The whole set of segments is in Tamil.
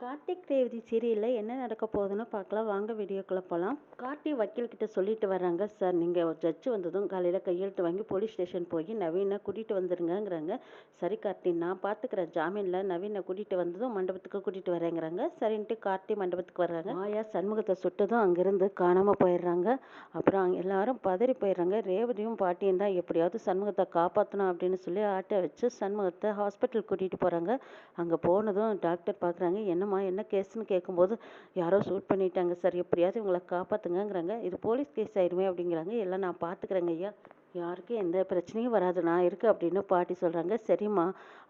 கார்த்திக் தேவதி சீரியலில் என்ன நடக்க போகுதுன்னு பார்க்கலாம். வாங்க வீடியோக்குள்ளே போகலாம் கார்த்தி வக்கீல்கிட்ட சொல்லிட்டு வர்றாங்க சார் நீங்கள் ஜட்ஜு வந்ததும் காலையில் கையெழுத்து வாங்கி போலீஸ் ஸ்டேஷன் போய் நவீனை கூட்டிகிட்டு வந்துருங்கங்கிறாங்க. சரி கார்த்தி நான் பார்த்துக்கிறேன் ஜாமீனில் நவீனை கூட்டிகிட்டு வந்ததும் மண்டபத்துக்கு கூட்டிகிட்டு வரேங்கிறாங்க. சரின்ட்டு கார்த்தி மண்டபத்துக்கு வர்றாங்க. ஆயா சண்முகத்தை சுட்டதும் அங்கேருந்து காணாமல் போயிடுறாங்க. அப்புறம் எல்லாரும் பதறி போயிடுறாங்க. ரேவதியும் பாட்டியும் தான் எப்படியாவது சண்முகத்தை காப்பாற்றணும் அப்படின்னு சொல்லி ஆட்டை வச்சு சண்முகத்தை ஹாஸ்பிட்டல் கூட்டிகிட்டு போகிறாங்க அங்கே போனதும் டாக்டர் பார்க்குறாங்க என்னம்மா என்ன கேஸ்னு கேட்கும்போது யாரோ ஷூட் பண்ணிட்டாங்க சார். எப்படியாவது இவங்களை காப்பாற்றுங்கங்கிறாங்க இது போலீஸ் கேஸ் ஆயிடுமே அப்படிங்கிறாங்க. எல்லாம் நான் பார்த்துக்கிறேங்க ஐயா. யாருக்கும் எந்த பிரச்சனையும் வராது. நான் இருக்கு அப்படின்னு பாட்டி சொல்கிறாங்க சரிம்மா.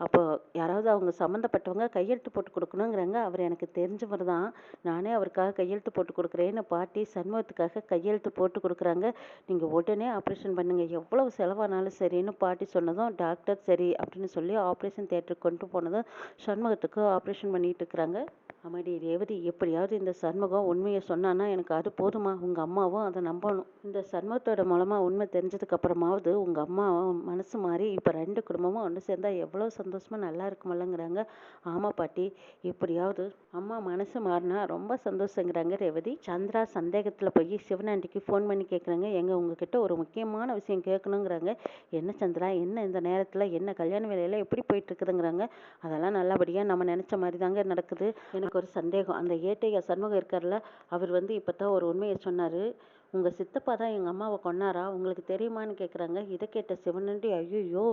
அப்போ யாராவது அவங்க சம்மந்தப்பட்டவங்க கையெழுத்து போட்டு கொடுக்கணுங்கிறாங்க. அவர் எனக்கு தெரிஞ்சவர் தான். நானே அவருக்காக கையெழுத்து போட்டு கொடுக்குறேன்னு பாட்டி சண்முகத்துக்காக கையெழுத்து போட்டு கொடுக்குறாங்க. நீங்கள் உடனே ஆப்ரேஷன் பண்ணுங்கள் எவ்வளவு செலவானாலும் சரின்னு பாட்டி சொன்னதும் டாக்டர் சரி அப்படின்னு சொல்லி ஆப்ரேஷன் தேட்டருக்கு கொண்டு போனதும் சண்முகத்துக்கு ஆப்ரேஷன் பண்ணிகிட்டு இருக்கிறாங்க. அம்மாடி ரேவதி எப்படியாவது இந்த சண்முகம் உண்மையை சொன்னான்னா எனக்கு அது போதுமா? உங்கள் அம்மாவும் அதை நம்பணும். இந்த சண்முகத்தோட மூலமாக உண்மை தெரிஞ்சதுக்கப்புறம் அப்புறமாவது உங்கள் அம்மா மனசு மாறி இப்போ ரெண்டு குடும்பமும் ஒன்று சேர்ந்தா எவ்வளோ சந்தோஷமாக நல்லா இருக்குமல்லங்கிறாங்க. ஆமாம் பாட்டி எப்படியாவது அம்மா மனசு மாறினா ரொம்ப சந்தோஷங்கிறாங்க. ரேவதி சந்திரா சந்தேகத்தில் போய் சிவனாண்டிக்கு ஃபோன் பண்ணி கேட்குறாங்க எங்கள் உங்ககிட்ட ஒரு முக்கியமான விஷயம் கேட்கணுங்கிறாங்க என்ன சந்திரா என்ன இந்த நேரத்தில் என்ன கல்யாண வேலையில் எப்படி போயிட்டுருக்குதுங்கிறாங்க. அதெல்லாம் நல்லபடியாக நம்ம நினச்ச மாதிரி தாங்க நடக்குது. எனக்கு ஒரு சந்தேகம். அந்த ஏட்டையா சண்முகம் இருக்கார்ல அவர் வந்து இப்போ தான் ஒரு உண்மையை சொன்னார். உங்கள் சித்தப்பா தான் எங்கள் அம்மாவை கொன்னாரா? உங்களுக்கு தெரியுமான்னு கேட்குறாங்க இதை கேட்ட சிவனண்டி ஐயோ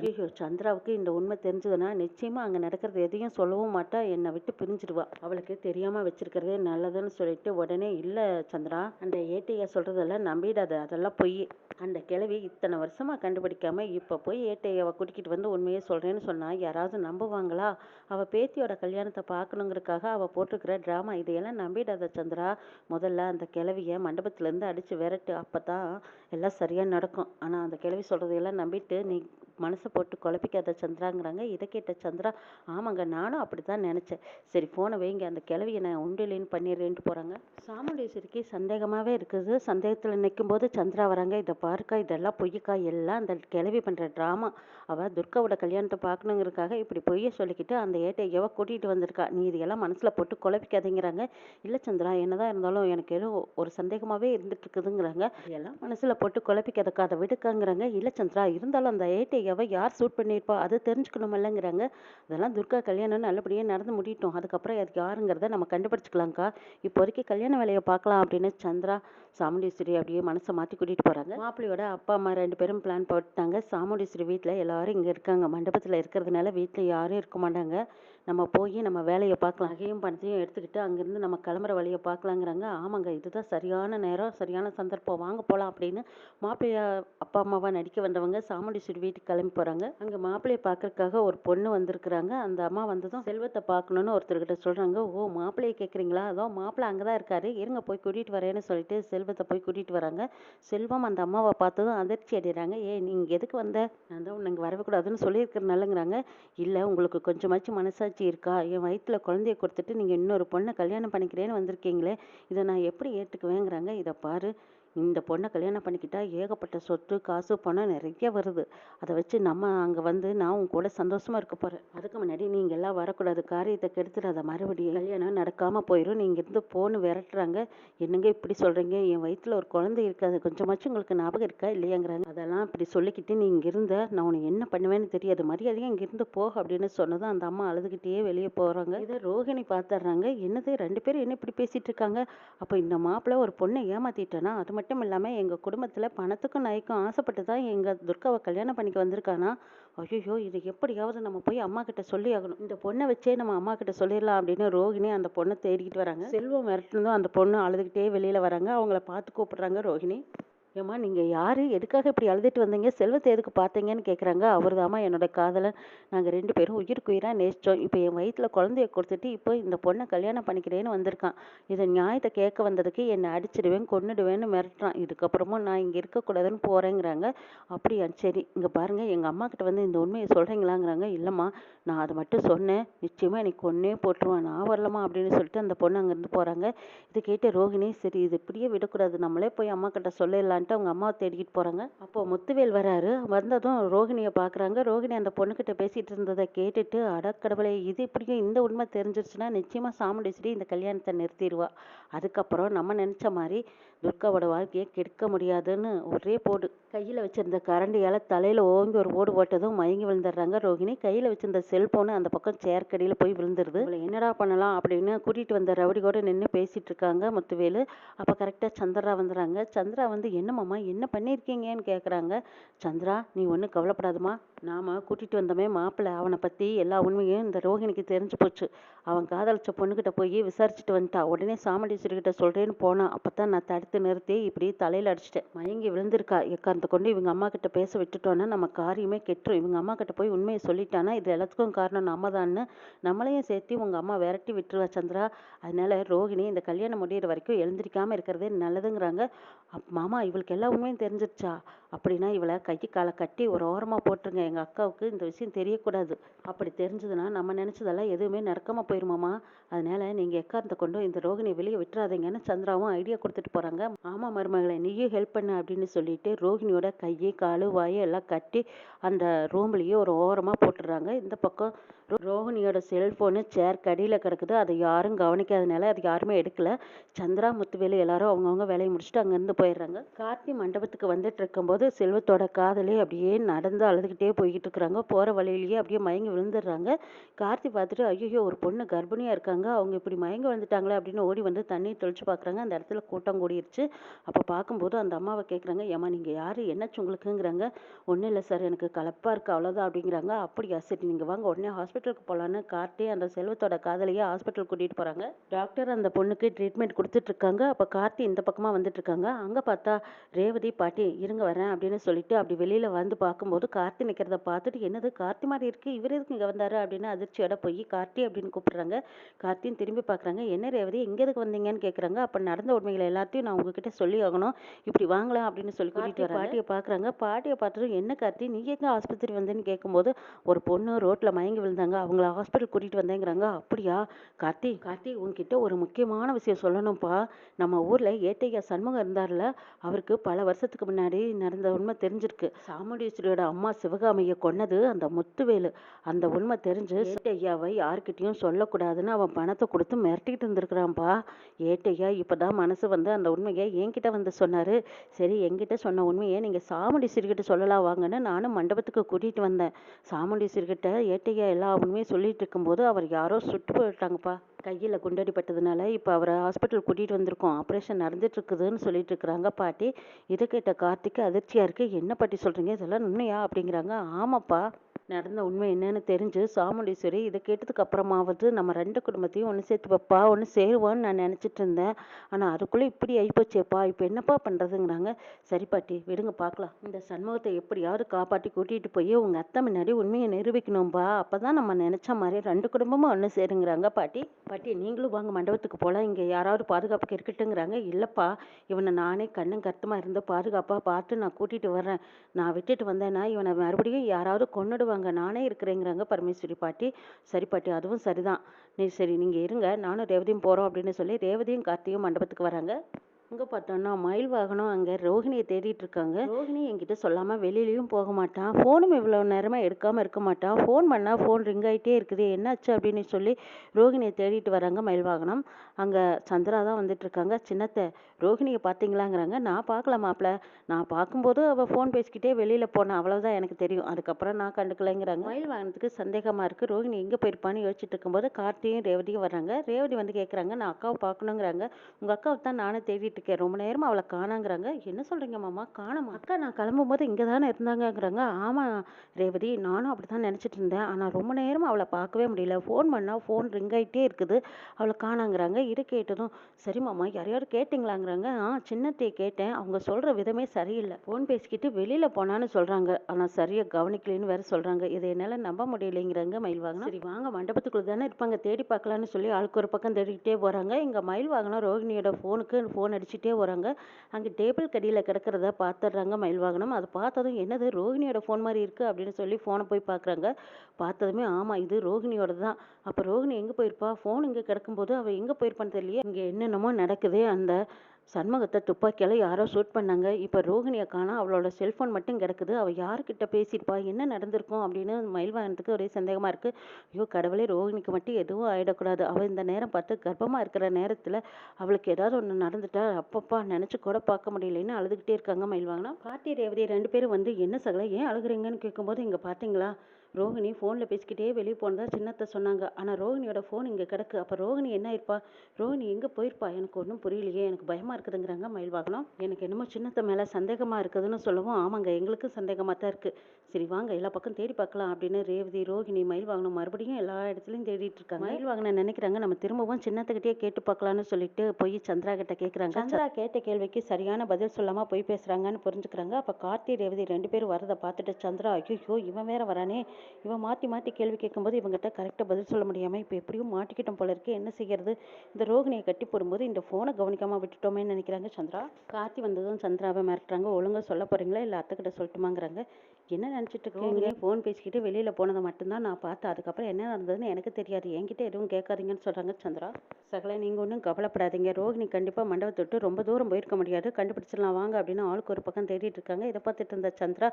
ஐயோ சந்திராவுக்கு இந்த உண்மை தெரிஞ்சதுன்னா நிச்சயமாக அங்கே நடக்கிறது எதையும் சொல்லவும் மாட்டா. என்னை விட்டு பிரிஞ்சிடுவா. அவளுக்கு தெரியாமல் வச்சிருக்கிறதே நல்லதுன்னு சொல்லிட்டு உடனே இல்லை சந்திரா அந்த ஏட்டையை சொல்கிறதெல்லாம் நம்பிடாத. அதெல்லாம் பொய். அந்த கிழவி இத்தனை வருஷமாக கண்டுபிடிக்காமல் இப்போ போய் ஏட்டையவை கூட்டிக்கிட்டு வந்து உண்மையை சொல்கிறேன்னு சொன்னால் யாராவது நம்புவாங்களா? அவள் பேத்தியோட கல்யாணத்தை பார்க்கணுங்கிறதுக்காக அவள் போட்டிருக்கிற ட்ராமா இதையெல்லாம் நம்பிடாத சந்திரா. முதல்ல அந்த கிழவியை மண்டபத்துலேருந்து அடித்து விரட்டு அப்போ தான் எல்லாம் சரியாக நடக்கும். ஆனால் அந்த கிழவி சொல்கிறதையெல்லாம் நம்பிட்டு நீ மனசை போட்டு குழப்பிக்காத சந்திராங்கிறாங்க. இதை கேட்ட சந்திரா ஆமாங்க நானும் அப்படி தான் நினச்சேன். சரி ஃபோனை வைங்க. அந்த கிழவியை நான் உண்டிலின்னு பண்ணிடுறேன்ட்டு போகிறாங்க சாமுண்டீஸ்வரிக்கு சந்தேகமாகவே இருக்குது. சந்தேகத்தில் நிற்கும் போது சந்திரா வராங்க. இதை பாருக்கா இதெல்லாம் பொய்யக்கா. எல்லாம் அந்த கிழவி பண்ணுற ட்ராமா. அவள் துர்காவோட கல்யாணத்தை பார்க்கணுங்கிறதுக்காக இப்படி பொய்ய சொல்லிக்கிட்டு அந்த ஏட்டையவ கூட்டிகிட்டு வந்திருக்கா. நீ இதையெல்லாம் மனசில் போட்டு குழப்பிக்காதீங்கிறாங்க. இல்லை சந்திரா என்னதான் இருந்தாலும் எனக்கு ஏதோ ஒரு சந்தேகமாகவே இருந்துட்டு இருக்குதுங்கிறாங்க. எல்லாம் மனசில் போட்டு குழப்பிக்காதக்கா. அதை விடுக்காங்கிறாங்க. இல்லை சந்திரா இருந்தாலும் அந்த ஏட்டையவை யார் சூட் பண்ணியிருப்பா? அது தெரிஞ்சுக்கணுமில்லங்கிறாங்க. அதெல்லாம் துர்கா கல்யாணம் நல்லபடியாக நடந்து முடியட்டும் அதுக்கப்புறம் அது யாருங்கிறத நம்ம கண்டுபிடிச்சிக்கலாம்க்கா. இப்போதைக்கு கல்யாண வேலையை பார்க்கலாம் அப்படின்னு சந்திரா சாமுண்டீஸ்வரி அப்படியே மனசை மாற்றி கூட்டிகிட்டு போகிறாங்க மாப்பிள்ளையோட அப்பா அம்மா ரெண்டு பேரும் பிளான் போட்டாங்க சாமுண்டீஸ்வரி வீட்டில் எல்லாரும் இங்கே இருக்காங்க. மண்டபத்தில் இருக்கிறதுனால வீட்டில் யாரும் இருக்க மாட்டாங்க. நம்ம போய் நம்ம வேலையை பார்க்கலாம். நகையும் பணத்தையும் எடுத்துக்கிட்டு அங்கேருந்து நம்ம கிளம்புற வழியை பார்க்கலாங்கிறாங்க. ஆமாங்க இதுதான் சரியான நேரம் சரியான சந்தர்ப்பம். வாங்க போகலாம் அப்படின்னு மாப்பிள்ளைய அப்பா அம்மாவாக நடிக்க வந்தவங்க சாமுண்டீஸ்வரி வீட்டுக்கு கிளம்பி போகிறாங்க அங்கே மாப்பிள்ளையை பார்க்கறதுக்காக ஒரு பொண்ணு வந்திருக்கிறாங்க. அந்த அம்மா வந்ததும் செல்வத்தை பார்க்கணுன்னு ஒருத்தர்கிட்ட சொல்கிறாங்க ஓ மாப்பிள்ளையை கேட்குறீங்களா? அதோ மாப்பிள்ளை அங்கே தான் இருக்காரு. இருங்க போய் கூட்டிகிட்டு வரேன்னு சொல்லிட்டு செல்வத்தை போய் கூட்டிகிட்டு வராங்க. செல்வம் அந்த அம்மாவை பார்த்ததும் அதிர்ச்சி அடைகிறாங்க. ஏ நீங்கள் எதுக்கு வந்த? நான் தான் உன்னை இங்கே வரக்கூடாதுன்னு சொல்லியிருக்கிறனாலங்கிறாங்க. இல்லை உங்களுக்கு கொஞ்சமாச்சும் மனசாட்சி இருக்கா என் வயிற்றில் குழந்தைய கொடுத்துட்டு நீங்கள் இன்னொரு பொண்ணை கல்யாணம் பண்ணிக்கிறேன்னு வந்திருக்கீங்களே இதை நான் எப்படி ஏற்றுக்குவேங்கிறாங்க இதை பாரு. இந்த பொண்ணை கல்யாணம் பண்ணிக்கிட்டா ஏகப்பட்ட சொத்து காசு பணம் நிறைய வருது. அதை வச்சு நம்ம அங்கே வந்து நான் உன் கூட சந்தோஷமா இருக்க போகிறேன் அதுக்கு முன்னாடி நீங்கள் எல்லாம் வரக்கூடாது. காரியத்தை கெடுத்துடாத. மறுபடியும் கல்யாணம் நடக்காமல் போயிடும் நீங்கள் இருந்து போன்னு விரட்டுறாங்க. என்னங்க இப்படி சொல்கிறீங்க என் வயிற்றில் ஒரு குழந்தை இருக்காது கொஞ்சமாச்சும் உங்களுக்கு ஞாபகம் இருக்கா? இல்லையாங்கிறாங்க. அதெல்லாம் இப்படி சொல்லிக்கிட்டு நீ இங்கே இருந்த நான் உன்னை என்ன பண்ணுவேன்னு தெரியாது. மரியாதையாக இங்கேருந்து போக அப்படின்னு சொன்னதும் அந்த அம்மா அழுதுகிட்டே வெளியே போகிறாங்க இதை ரோஹிணி பார்த்துட்றாங்க என்னது? ரெண்டு பேரும் என்ன இப்படி பேசிட்டு இருக்காங்க? அப்போ இந்த மாப்பிள்ளை ஒரு பொண்ணை ஏமாற்றிட்டேன்னா அது மட்டும் இல்லாமல் எங்கள் குடும்பத்தில் பணத்துக்கும் நகைக்கும் ஆசைப்பட்டு தான் எங்கள் துர்காவை கல்யாணம் பண்ணிக்க வந்திருக்கானா? ஐயோ இது எப்படியாவது நம்ம போய் அம்மா கிட்ட சொல்லி ஆகணும். இந்த பொண்ணை வச்சே நம்ம அம்மா கிட்ட சொல்லிடலாம் அப்படின்னு ரோஹிணி அந்த பொண்ணை தேடிக்கிட்டு வராங்க. செல்வம் மிரட்டுனதும் அந்த பொண்ணு அழுதுகிட்டே வெளியில் வராங்க. அவங்கள பார்த்து கூப்பிடுறாங்க ரோஹிணி ஏம்மா நீங்கள் யார்? எதுக்காக இப்படி அழுதுட்டு வந்தீங்க? செல்வத்தை எதுக்கு பார்த்தீங்கன்னு கேட்குறாங்க அவர் தாம்மா என்னோட காதலை நாங்கள் ரெண்டு பேரும் உயிருக்கு உயிராக நேசித்தோம் இப்போ என் வயிற்றில் குழந்தைய கொடுத்துட்டு இப்போ இந்த பொண்ணை கல்யாணம் பண்ணிக்கிறேன்னு வந்திருக்கான். இதை நியாயத்தை கேட்க வந்ததுக்கு என்னை அடிச்சிடுவேன் கொன்னுடுவேன்னு மிரட்டுறான். இதுக்கப்புறமும் நான் இங்கே இருக்கக்கூடாதுன்னு போகிறேங்கிறாங்க அப்படியா? சரி. இங்கே பாருங்கள் எங்கள் அம்மா கிட்ட வந்து இந்த உண்மையை சொல்கிறீங்களாங்கிறாங்க இல்லைம்மா நான் அதை மட்டும் சொன்னேன். நிச்சயமாக எனக்கு கொன்னே போட்டுருவேன். நான் வரலம்மா அப்படின்னு சொல்லிட்டு அந்த பொண்ணு அங்கேருந்து போகிறாங்க இது கேட்டு ரோகிணி சரி இது இப்படியே விடக்கூடாது. நம்மளே போய் அம்மா கிட்ட சொல்லிடலாம். வரலான்ட்டு அவங்க அம்மாவை தேடிக்கிட்டு போகிறாங்க அப்போ முத்துவேல் வராரு. வந்ததும் ரோகிணியை பார்க்குறாங்க. ரோகிணி அந்த பொண்ணுக்கிட்ட பேசிகிட்டு இருந்ததை கேட்டுட்டு அடக்கடவுளே இது இப்படியும் இந்த உண்மை தெரிஞ்சிருச்சுன்னா நிச்சயமாக சாமுண்டேஸ்வரி இந்த கல்யாணத்தை நிறுத்திடுவா அதுக்கப்புறம் நம்ம நினச்ச மாதிரி துர்காவோட வாழ்க்கையை கெடுக்க முடியாதுன்னு ஒரே போடு. கையில் வச்சிருந்த கரண்டியால் தலையில் ஓங்கி ஒரு ஓடு போட்டதும் மயங்கி விழுந்துடுறாங்க ரோகிணி. கையில் வச்சிருந்த செல்போனு அந்த பக்கம் சேர்க்கடியில் போய் விழுந்துருது. இவளை என்னடா பண்ணலாம்? அப்படின்னு கூட்டிகிட்டு வந்த ரவுடி கூட நின்று பேசிகிட்டு இருக்காங்க முத்துவேலு. அப்போ கரெக்டாக சந்திரா வந்துடுறாங்க. சந்திரா வந்து என்னம்மாம்மா என்ன பண்ணியிருக்கீங்கன்னு கேட்குறாங்க சந்திரா நீ ஒன்றும் கவலைப்படாதம்மா. நாம் கூட்டிகிட்டு வந்தோமே மாப்பிள்ளை அவனை பற்றி எல்லா உண்மையும் இந்த ரோகிணிக்கு தெரிஞ்சு போச்சு. அவன் காதலிச்ச பொண்ணுக்கிட்ட போய் விசாரிச்சுட்டு வந்துட்டா. உடனே சாமுண்டீஸ்வரி கிட்ட சொல்கிறேன்னு போனான் அப்போ தான் நான் தடுத்து நிறுத்தி இப்படி தலையில் அடிச்சிட்டேன். மயங்கி விழுந்திருக்கா. எக்காந்து கொண்டு இவங்க அம்மா கிட்ட பேச விட்டுட்டோன்னா நம்ம காரியமே கெட்டுரும். இவங்க அம்மா கிட்ட போய் உண்மையை சொல்லிட்டானா இது எல்லாத்துக்கும் காரணம் நம்ம தான்னு நம்மளையும் சேர்த்து உங்கள் அம்மா விரட்டி விட்டுருவா சந்திரா. அதனால ரோகிணி இந்த கல்யாணம் முடிகிற வரைக்கும் எழுந்திரிக்காமல் இருக்கிறதே நல்லதுங்கிறாங்க. அப் மாமா உங்களுக்கு எல்லா உண்மையும் தெரிஞ்சிருச்சா? அப்படின்னா இவளை கை காலை கட்டி ஒரு ஓரமாக போட்டுருங்க. எங்கள் அக்காவுக்கு இந்த விஷயம் தெரியக்கூடாது. அப்படி தெரிஞ்சதுன்னா நம்ம நினச்சதெல்லாம் எதுவுமே நடக்காமல் போயிருமாமா? அதனால நீங்கள் எக்காரத்தை கொண்டு இந்த ரோகிணியை வெளியே விட்டுறாதீங்கன்னு சந்திராவும் ஐடியா கொடுத்துட்டு போகிறாங்க ஆமாம் மருமகளை நீயும் ஹெல்ப் பண்ண அப்படின்னு சொல்லிட்டு ரோகிணியோட கையை காலு வாயை எல்லாம் கட்டி அந்த ரூம்லேயே ஒரு ஓரமாக போட்டுடுறாங்க. இந்த பக்கம் ரோ- ரோகிணியோட செல்ஃபோனு சேர் கடியில் கிடக்குது. அதை யாரும் கவனிக்காதனால அது யாருமே எடுக்கல. சந்திரா முத்துவேலு எல்லாரும் அவங்கவுங்க வேலையை முடிச்சுட்டு அங்கேருந்து போயிடுறாங்க. கார்த்தி மண்டபத்துக்கு வந்துட்டு இருக்கும்போது செல்வத்தோட காதலே அப்படியே நடந்து அழுதுகிட்டே போய்கிட்டு இருக்கிறாங்க. போகிற வழியிலேயே அப்படியே மயங்கி விழுந்துடுறாங்க. கார்த்தி பார்த்துட்டு ஐயோ ஒரு பொண்ணு கர்ப்பிணியாக இருக்காங்க. அவங்க இப்படி மயங்கி வந்துட்டாங்களே அப்படின்னு ஓடி வந்து தண்ணி தெளிச்சு பார்க்குறாங்க. அந்த இடத்துல கூட்டம் கூடிருச்சு. அப்போ பார்க்கும்போது அந்த அம்மாவை கேட்குறாங்க ஏம்மா நீங்கள் யார்? என்னாச்சு உங்களுக்குங்கிறாங்க. ஒன்றும் இல்லை சார் எனக்கு கலப்பாக இருக்குது அவ்வளோதான் அப்படிங்கிறாங்க. அப்படியா சரி நீங்கள் வாங்க. உடனே ஹாஸ்பிட்டல் ஹாஸ்பிட்டலுக்கு போகலான்னு கார்த்தி அந்த செல்வத்தோட காதலியை ஹாஸ்பிட்டல் கூட்டிகிட்டு போகிறாங்க டாக்டர் அந்த பொண்ணுக்கு ட்ரீட்மெண்ட் கொடுத்துட்டு இருக்காங்க அப்போ கார்த்தி இந்த பக்கமாக வந்துட்டு இருக்காங்க அங்கே பார்த்தா ரேவதி பாட்டி இருங்க வரேன் அப்படின்னு சொல்லிட்டு அப்படி வெளியில் வந்து பார்க்கும்போது கார்த்தி நிற்கிறத பார்த்துட்டு என்னது கார்த்தி மாதிரி இருக்குது இவர் எதுக்கு இங்கே வந்தாரு அப்படின்னு அதிர்ச்சியோட போய் கார்த்தி அப்படின்னு கூப்பிடுறாங்க. கார்த்தின்னு திரும்பி பார்க்குறாங்க. என்ன ரேவதி எங்கே எதுக்கு வந்தீங்கன்னு கேட்குறாங்க அப்போ நடந்த உண்மைகளை எல்லாத்தையும் நான் உங்ககிட்ட சொல்லி ஆகணும். இப்படி வாங்கலாம் அப்படின்னு சொல்லி கூட்டிகிட்டு பாட்டியை பார்க்குறாங்க. பாட்டியை பார்த்துட்டு என்ன கார்த்தி நீ எங்கே ஆஸ்பத்திரி வந்தேன்னு கேட்கும்போது ஒரு பொண்ணு ரோட்டில் மயங்கி விழுந்தாங்க. அவங்கள ஹாஸ்பிட்டல் கூட்டிகிட்டு வந்தேங்கிறாங்க. அப்படியா? கார்த்தி கார்த்தி உன்கிட்ட ஒரு முக்கியமான விஷயம் சொல்லணும்ப்பா. நம்ம ஊரில் ஏட்டையா சண்முகம் இருந்தார்ல அவருக்கு பல வருஷத்துக்கு முன்னாடி நடந்த உண்மை தெரிஞ்சிருக்கு. சாமுண்டீஸ்வரியோட அம்மா சிவகாமியை கொன்னது அந்த முத்துவேலு. அந்த உண்மை தெரிஞ்சு ஏட்டையாவை யார்கிட்டயும் சொல்லக்கூடாதுன்னு அவன் பணத்தை கொடுத்து மிரட்டிக்கிட்டு இருந்திருக்கிறான்ப்பா. ஏட்டையா இப்பதான் மனசு வந்து அந்த உண்மையை என்கிட்ட வந்து சொன்னாரு. சரி என்கிட்ட சொன்ன உண்மையை நீங்க சாமுண்டீஸ்வரி கிட்ட சொல்லலாம் வாங்கன்னு நானும் மண்டபத்துக்கு கூட்டிட்டு வந்தேன். சாமுண்டீஸ்வரி கிட்ட ஏட்டையா எல்லா உண்மையும் சொல்லிட்டு இருக்கும்போது அவர் யாரோ சுட்டு போயிட்டாங்கப்பா. கையில் குண்டடி பட்டதுனால இப்போ அவரை ஹாஸ்பிட்டல் கூட்டிகிட்டு வந்திருக்கோம். ஆப்ரேஷன் நடந்துட்டுருக்குதுன்னு சொல்லிட்டு இருக்கிறாங்க பாட்டி. இதை கேட்ட கார்த்திக் அதிர்ச்சியாக இருக்குது என்ன பாட்டி சொல்கிறீங்க இதெல்லாம் உண்மையா? அப்படிங்கிறாங்க. ஆமாப்பா. நடந்த உண்மை என்னன்னு தெரிஞ்சு சாமுண்டீஸ்வரி இதை கேட்டதுக்கு அப்புறமாவது நம்ம ரெண்டு குடும்பத்தையும் ஒன்று சேர்த்து வைப்பா ஒன்று சேருவான்னு நான் நினச்சிட்டு இருந்தேன். ஆனால் அதுக்குள்ளே இப்படி ஆகிப்போச்சேப்பா இப்போ என்னப்பா பண்ணுறதுங்கிறாங்க சரி பாட்டி விடுங்க பார்க்கலாம் இந்த சண்முகத்தை எப்படியாவது காப்பாற்றி கூட்டிகிட்டு போய் உங்கள் அத்தை முன்னாடி உண்மையை நிரூபிக்கணும்பா. அப்போ தான் நம்ம நினச்ச மாதிரி ரெண்டு குடும்பமும் ஒன்று சேருங்கிறாங்க பாட்டி. பாட்டி நீங்களும் வாங்க மண்டபத்துக்கு போகலாம் இங்கே யாராவது பாதுகாப்புக்கு இருக்கட்டுங்கிறாங்க. இல்லைப்பா இவனை நானே கண்ணும் கருத்துமாக இருந்து பாதுகாப்பாக பார்த்து நான் கூட்டிகிட்டு வர்றேன். நான் விட்டுட்டு வந்தேன்னா இவனை மறுபடியும் யாராவது அங்கே நானே இருக்கிறேங்கிறாங்க பரமேஸ்வரி பாட்டி. சரி பாட்டி அதுவும் சரிதான். நீ சரி நீங்கள் இருங்க. நானும் ரேவதியும் போகிறோம் அப்படின்னு சொல்லி ரேவதியும் கார்த்தியும் மண்டபத்துக்கு வராங்க. இங்கே பார்த்தோன்னா மயில் வாகனம் அங்கே ரோஹிணியை தேடிட்டு இருக்காங்க. ரோஹிணி என்கிட்ட சொல்லாமல் வெளியிலயும் போக மாட்டான் ஃபோனும் இவ்வளோ நேரமாக எடுக்காமல் இருக்க மாட்டான் ஃபோன் பண்ணால் ஃபோன் ரிங் ஆகிட்டே இருக்குது. என்னாச்சு அப்படின்னு சொல்லி ரோஹிணியை தேடிட்டு வராங்க மயில் வாகனம். அங்கே சந்திரா தான் வந்துட்டு இருக்காங்க. சின்னத்தை ரோஹிணியை பார்த்தீங்களாங்கிறாங்க. நான் பார்க்கல மாப்பிள்ள நான் பார்க்கும்போது அவள் ஃபோன் பேசிக்கிட்டே வெளியில் போனேன் அவ்வளவுதான் எனக்கு தெரியும். அதுக்கப்புறம் நான் கண்டுக்கலைங்கிறாங்க. மயில் வாகனத்துக்கு சந்தேகமாக இருக்குது ரோஹிணி எங்கே போயிருப்பான்னு யோசிச்சுட்டு இருக்கும்போது கார்த்தியும் ரேவதியும் வர்றாங்க. ரேவதி வந்து கேட்குறாங்க நான் அக்காவை பார்க்கணுங்கிறாங்க. உங்கள் அக்காவை தான் நானும் தேடிட்டு இருக்கேன் ரொம்ப நேரமா அவளை காணாங்கிறாங்க. என்ன சொல்கிறீங்க மாமா? காணோமா? அக்கா நான் கிளம்பும்போது இங்கே தானே இருந்தாங்கங்கிறாங்க. ஆமாம் ரேவதி நானும் அப்படி தான் நினச்சிட்டு இருந்தேன். ஆனால் ரொம்ப நேரமா அவளை பார்க்கவே முடியல. ஃபோன் பண்ணால் ஃபோன் ரிங் ஆகிட்டே இருக்குது. அவளை காணாங்கிறாங்க. இது கேட்டதும் சரி மாமா யாரையாவது கேட்டிங்களாங்கிறாங்க. ஆ சின்னத்தையை கேட்டேன். அவங்க சொல்கிற விதமே சரியில்லை. ஃபோன் பேசிக்கிட்டு வெளியில் போனான்னு சொல்கிறாங்க ஆனால் சரியாக கவனிக்கலைன்னு வேற சொல்கிறாங்க இதை என்னால் நம்ப முடியலைங்கிறாங்க மயில் வாகனம். சரி வாங்க. மண்டபத்துக்குள்ள தானே இருப்பாங்க. தேடி பார்க்கலான்னு சொல்லி ஆளுக்கு ஒரு பக்கம் தேடிக்கிட்டே போகிறாங்க இங்கே மயில் வாங்கினா ரோகிணியோட ஃபோனுக்கு ஃபோன் அடிச்சுட்டே வராங்க. அங்கே டேபிள் கடியில் கிடக்கிறத பார்த்துடுறாங்க மயில் வாகனம் அதை பார்த்ததும் என்னது ரோகிணியோட ஃபோன் மாதிரி இருக்குது அப்படின்னு சொல்லி ஃபோனை போய் பார்க்குறாங்க பார்த்ததுமே ஆமாம் இது ரோகிணியோட தான் அப்போ ரோகிணி எங்கே போயிருப்பா? ஃபோன் இங்கே கிடக்கும்போது அவள் எங்கே போயிருப்பான்னு தெரியல இங்கே என்னென்னமோ நடக்குது அந்த சண்முகத்தை துப்பாக்கியால் யாரோ ஷூட் பண்ணாங்க. இப்போ ரோகிணியை காணா அவளோட செல்ஃபோன் மட்டும் கிடக்குது. அவள் யாருக்கிட்ட பேசியிருப்பா? என்ன நடந்திருக்கும்? அப்படின்னு மயில்வாகனத்துக்கு ஒரே சந்தேகமாக இருக்குது ஐயோ கடவுளே ரோகிணிக்கு மட்டும் எதுவும் ஆகிடக்கூடாது அவள் இந்த நேரம் பார்த்து கர்ப்பமாக இருக்கிற நேரத்தில் அவளுக்கு ஏதாவது ஒன்று நடந்துட்டா அப்பப்பா நினச்சி கூட பார்க்க முடியலன்னு அழுதுகிட்டே இருக்காங்க மயில்வாகனம் பாட்டி ரேவதி ரெண்டு பேரும் வந்து என்ன சகல? ஏன் அழுகுறீங்கன்னு கேட்கும்போது இங்கே பார்த்தீங்களா ரோகிணி ஃபோனில் பேசிக்கிட்டே வெளியே போனதா சின்னத்தை சொன்னாங்க. ஆனால் ரோகிணியோட ஃபோன் இங்கே கிடக்கு. அப்போ ரோகிணி என்ன இருப்பா? ரோகிணி எங்கே போயிருப்பா? எனக்கு ஒன்றும் புரியலையே. எனக்கு பயமாக இருக்குதுங்கிறாங்க மயில் வாகனம். எனக்கு என்னமோ சின்னத்தை மேலே சந்தேகமாக இருக்குதுன்னு சொல்லவும் ஆமாங்க எங்களுக்கும் சந்தேகமாக தான் இருக்குது சரி வாங்க எல்லா பக்கம் தேடி பார்க்கலாம் அப்படின்னு ரேவதி ரோகிணி மயில் வாகனம் மறுபடியும் எல்லா இடத்துலையும் தேடிட்டு இருக்காங்க. மயில் வாகனம் நினைக்கிறாங்க? நம்ம திரும்பவும் சின்னத்துக்கிட்டே கேட்டு பார்க்கலான்னு சொல்லிட்டு போய் சந்திரா கிட்ட கேட்குறாங்க சந்திரா கேட்ட கேள்விக்கு சரியான பதில் சொல்லாமல் போய் பேசுகிறாங்கன்னு புரிஞ்சுக்கிறாங்க. அப்போ கார்த்தி ரேவதி ரெண்டு பேரும் வரதை பார்த்துட்டு சந்திரா ஐயோ இவன் வேற வரானே. இவன் மாற்றி மாற்றி கேள்வி கேட்கும்போது இவங்ககிட்ட கரெக்டாக பதில் சொல்ல முடியாமல் இப்போ எப்படியும் மாட்டிக்கிட்டோம் போல இருக்கு. என்ன செய்யறது? இந்த ரோகிணியை கட்டி போடும்போது இந்த ஃபோனை கவனிக்காமல் விட்டுட்டோமேன்னு நினைக்கிறாங்க சந்திரா. கார்த்தி வந்ததும் சந்திராவை மிரட்டுறாங்க. ஒழுங்காக சொல்ல போகிறீங்களா இல்லை அத்தைக்கிட்ட சொல்லட்டுமாங்கிறாங்க. என்ன நினச்சிட்டு இருக்கீங்க ஃபோன் பேசிக்கிட்டு வெளியில் போனதை மட்டும்தான் நான் பார்த்தேன். அதுக்கப்புறம் என்ன நடந்ததுன்னு எனக்கு தெரியாது. என்கிட்ட எதுவும் கேட்காதீங்கன்னு சொல்கிறாங்க சந்திரா. சகல நீங்கள் ஒன்றும் கவலைப்படாதீங்க. ரோகிணி கண்டிப்பாக மண்டபத்தை விட்டு ரொம்ப தூரம் போயிருக்க முடியாது. கண்டுபிடிச்சிடலாம். வாங்க அப்படின்னு ஆளுக்கு ஒரு பக்கம் தேடிட்டு இருக்காங்க. இதை பார்த்துட்டு இருந்த சந்திரா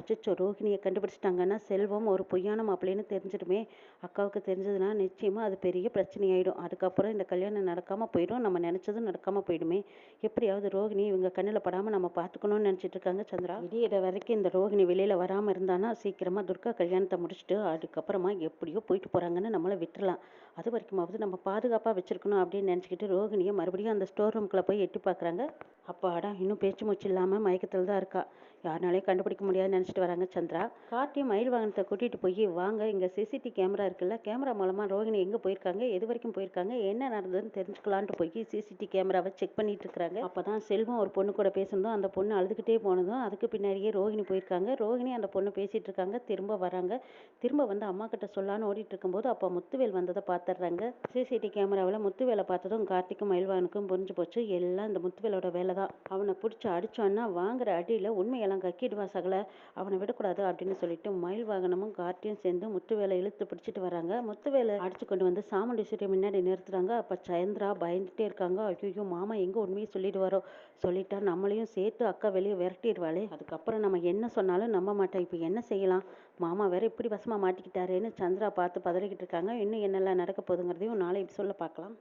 அச்சோ ரோகிணியை கண்டுபிடிச்சிட்டாங்கன்னா செல்வம் ஒரு பொய்யான மாப்பிள்ளைன்னு தெரிஞ்சிடுமே. அக்காவுக்கு தெரிஞ்சதுன்னா நிச்சயமாக அது பெரிய பிரச்சனையாயிடும். அதுக்கப்புறம் இந்த கல்யாணம் நடக்காமல் போயிடும். நம்ம நினச்சதும் நடக்காமல் போயிடுமே. எப்படியாவது ரோகிணி இவங்க கண்ணில் படாமல் நம்ம பார்த்துக்கணும்னு நினச்சிட்டு இருக்காங்க சந்திரா. விடியிற வரைக்கும் இந்த ரோகிணி வெளியில் வராமல் இருந்தானா சீக்கிரமாக துர்கா கல்யாணத்தை முடிச்சுட்டு அதுக்கப்புறமா எப்படியோ போயிட்டு போகிறாங்கன்னு நம்மளை விட்டுறலாம். அது வரைக்குமாவது நம்ம பாதுகாப்பாக வச்சுருக்கணும் அப்படின்னு நினச்சிக்கிட்டு ரோகிணியை மறுபடியும் அந்த ஸ்டோர் ரூம்குள்ளே போய் எட்டி பார்க்குறாங்க. அப்பாடா இன்னும் பேச்சு மூச்சு இல்லாமல் மயக்கத்தில் தான் இருக்கா. யாருனாலையும் கண்டுபிடிக்க முடியாதுன்னு நினச்சிட்டு வராங்க சந்திரா. கார்த்தி மயில் வாகனத்தை கூட்டிகிட்டு போய் வாங்க இங்கே சிசிடி கேமரா இருக்குல்ல கேமரா மூலமாக ரோகிணி எங்கே போயிருக்காங்க எது வரைக்கும் போயிருக்காங்க என்ன நடந்ததுன்னு தெரிஞ்சுக்கலான்ட்டு போய் சிசிடி கேமராவை செக் பண்ணிட்டு இருக்காங்க அப்போ தான் செல்வம் ஒரு பொண்ணு கூட பேசுனதும் அந்த பொண்ணு அழுதுகிட்டே போனதும் அதுக்கு பின்னாடியே ரோஹிணி போயிருக்காங்க. ரோகிணி அந்த பொண்ணு பேசிகிட்டு இருக்காங்க திரும்ப வராங்க. திரும்ப வந்து அம்மா கிட்ட சொல்லான்னு ஓடிட்டு இருக்கும்போது அப்போ முத்துவேல் வந்ததை பார்த்துடுறாங்க சிசிடி கேமராவில் முத்துவேலை பார்த்ததும் கார்த்திக்கும் மயில்வாகனுக்கும் புரிஞ்சு போச்சு. எல்லாம் இந்த முத்துவேலோட வேலை தான் அவனை பிடிச்சி அடிச்சோன்னா வாங்குற அடியில் உண்மையெல்லாம் கக்கிடுவான் சகல அவனை விடக்கூடாது அப்படின்னு சொல்லிட்டு மயில் வாகனமும் கார்த்தியும் சேர்ந்து முத்துவேலை இழுத்து பிடிச்சிட்டு வராங்க. முத்துவேலை அடிச்சு கொண்டு வந்து சாமுண்டீஸ்வரியை முன்னாடி நிறுத்துறாங்க. அப்போ சந்திரா பயந்துட்டே இருக்காங்க. ஐயோ மாமா எங்கே உண்மையை சொல்லிடுவாரோ? சொல்லிட்டா நம்மளையும் சேர்த்து அக்கா வெளியே விரட்டிடுவாளே. அதுக்கப்புறம் நம்ம என்ன சொன்னாலும் நம்ப மாட்டேன் இப்போ என்ன செய்யலாம்? மாமா வேற இப்படி வசமாக மாட்டிக்கிட்டாரேன்னு சந்திரா பார்த்து பதறிக்கிட்டு இருக்காங்க. இன்னும் என்னெல்லாம் நடக்க போகுதுங்கிறதையும் நாளை சொல்ல பார்க்கலாம்.